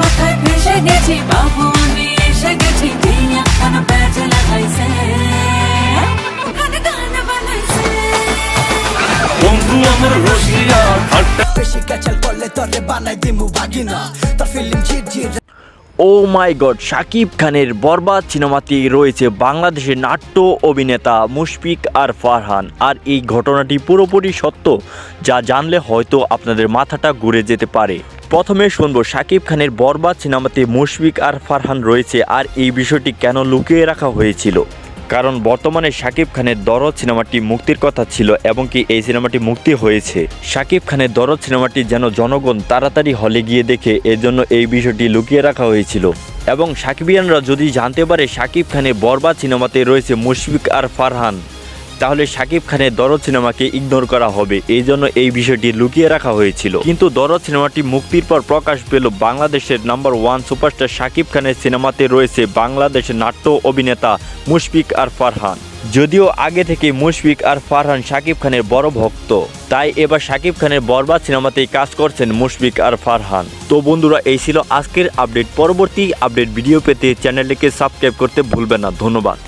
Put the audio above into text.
কথায় ভেসে গেছি বাবু আমি এসে গেছি জিয়া কান লাগাইছে। গান গান বানাইছে। বন্ধু আমার রসিয়া ঠাট্টা বেশি ক্যাচাল করলে তোরে বানাই দিমু বাগিনা। তোর ফিল্ম ঝির ঝির। ও মাই গড শাকিব খানের বরবাদ সিনেমাতে রয়েছে বাংলাদেশের নাট্য অভিনেতা মুশফিক আর ফারহান। আর এই ঘটনাটি পুরোপুরি সত্য যা জানলে হয়তো আপনাদের মাথাটা ঘুরে যেতে পারে। প্রথমে শুনব শাকিব খানের বরবাদ সিনেমাতে মুশফিক আর ফারহান রয়েছে, আর এই বিষয়টি কেন লুকিয়ে রাখা হয়েছিল? কারণ বর্তমানে শাকিব খানের দরদ সিনেমাটি মুক্তির কথা ছিল এবং কি এই সিনেমাটি মুক্তি হয়েছে। শাকিব খানের দরদ সিনেমাটি যেন জনগণ তাড়াতাড়ি হলে গিয়ে দেখে, এজন্য এই বিষয়টি লুকিয়ে রাখা হয়েছিল। এবং সাকিবিয়ানরা যদি জানতে পারে শাকিব খানের বরবাদ সিনেমাতে রয়েছে মুশফিক আর ফারহান তাহলে শাকিব খানের দরদ সিনেমাকে ইগনোর করা হবে। এই জন্য এই বিষয়টি লুকিয়ে রাখা হয়েছিল। কিন্তু দরদ সিনেমাটি মুক্তির পর প্রকাশ পেল বাংলাদেশের নাম্বার ওয়ান সুপারস্টার শাকিব খানের সিনেমাতে রয়েছে বাংলাদেশের নাট্য অভিনেতা মুশফিক আর ফারহান। যদিও আগে থেকে মুশফিক আর ফারহান শাকিব খানের বড় ভক্ত, তাই এবার শাকিব খানের বরবাদ সিনেমাতেই কাজ করছেন মুশফিক আর ফারহান। তো বন্ধুরা, এই ছিল আজকের আপডেট। পরবর্তী আপডেট ভিডিও পেতে চ্যানেলটিকে সাবস্ক্রাইব করতে ভুলবেন না। ধন্যবাদ।